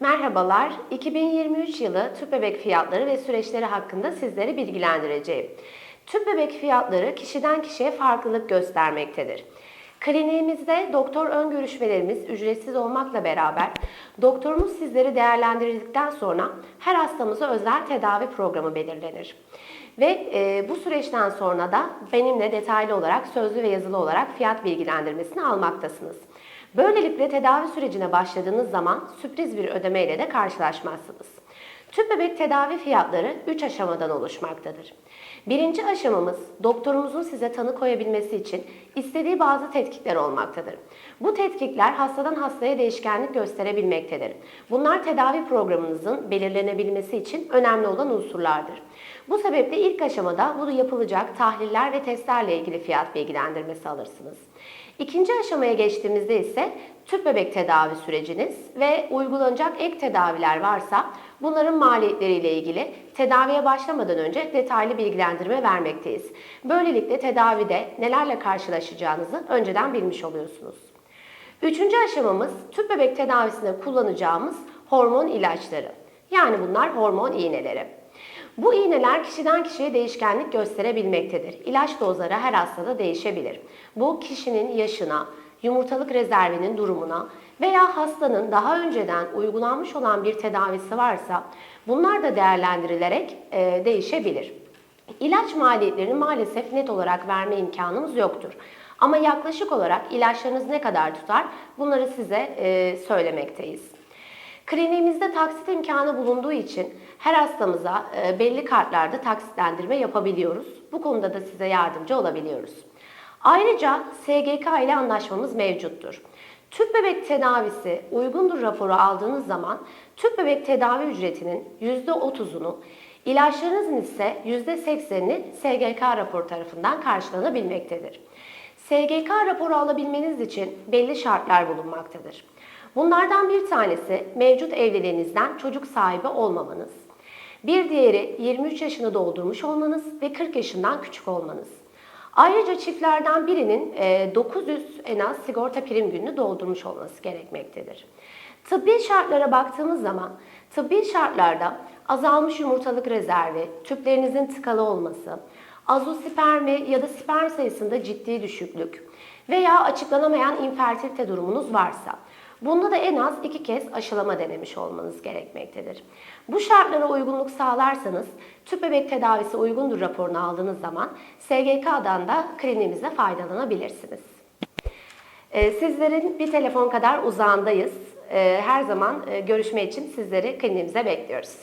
Merhabalar, 2023 yılı tüp bebek fiyatları ve süreçleri hakkında sizleri bilgilendireceğim. Tüp bebek fiyatları kişiden kişiye farklılık göstermektedir. Kliniğimizde doktor ön görüşmelerimiz ücretsiz olmakla beraber doktorumuz sizleri değerlendirdikten sonra her hastamıza özel tedavi programı belirlenir. Ve e, bu süreçten sonra da benimle detaylı olarak sözlü ve yazılı olarak fiyat bilgilendirmesini almaktasınız. Böylelikle tedavi sürecine başladığınız zaman sürpriz bir ödemeyle de karşılaşmazsınız. Tüp bebek tedavi fiyatları 3 aşamadan oluşmaktadır. Birinci aşamamız doktorumuzun size tanı koyabilmesi için istediği bazı tetkikler olmaktadır. Bu tetkikler hastadan hastaya değişkenlik gösterebilmektedir. Bunlar tedavi programınızın belirlenebilmesi için önemli olan unsurlardır. Bu sebeple ilk aşamada bu yapılacak tahliller ve testlerle ilgili fiyat bilgilendirmesi alırsınız. İkinci aşamaya geçtiğimizde ise tüp bebek tedavi süreciniz ve uygulanacak ek tedaviler varsa bunların maliyetleriyle ilgili tedaviye başlamadan önce detaylı bilgilendirme vermekteyiz. Böylelikle tedavide nelerle karşılaşacağınızı önceden bilmiş oluyorsunuz. Üçüncü aşamamız tüp bebek tedavisinde kullanacağımız hormon ilaçları. Yani bunlar hormon iğneleri. Bu iğneler kişiden kişiye değişkenlik gösterebilmektedir. İlaç dozları her hastada değişebilir. Bu kişinin yaşına, yumurtalık rezervinin durumuna veya hastanın daha önceden uygulanmış olan bir tedavisi varsa bunlar da değerlendirilerek e, değişebilir. İlaç maliyetlerini maalesef net olarak verme imkanımız yoktur. Ama yaklaşık olarak ilaçlarınız ne kadar tutar bunları size e, söylemekteyiz. Kliniğimizde taksit imkanı bulunduğu için her hastamıza e, belli kartlarda taksitlendirme yapabiliyoruz. Bu konuda da size yardımcı olabiliyoruz. Ayrıca SGK ile anlaşmamız mevcuttur. Tüp bebek tedavisi uygundur raporu aldığınız zaman tüp bebek tedavi ücretinin %30'unu, ilaçlarınızın ise %80'ini SGK raporu tarafından karşılanabilmektedir. SGK raporu alabilmeniz için belli şartlar bulunmaktadır. Bunlardan bir tanesi mevcut evliliğinizden çocuk sahibi olmamanız. Bir diğeri 23 yaşını doldurmuş olmanız ve 40 yaşından küçük olmanız. Ayrıca çiftlerden birinin e, 900 en az sigorta prim gününü doldurmuş olması gerekmektedir. Tıbbi şartlara baktığımız zaman tıbbi şartlarda azalmış yumurtalık rezervi, tüplerinizin tıkalı olması, azospermi ya da sperm sayısında ciddi düşüklük veya açıklanamayan infertilite durumunuz varsa Bunda da en az iki kez aşılama denemiş olmanız gerekmektedir. Bu şartlara uygunluk sağlarsanız tüp bebek tedavisi uygundur raporunu aldığınız zaman SGK'dan da kliniğimizde faydalanabilirsiniz. Ee, Sizlerin bir telefon kadar uzağındayız. Ee, Her zaman e, görüşme için sizleri kliniğimize bekliyoruz.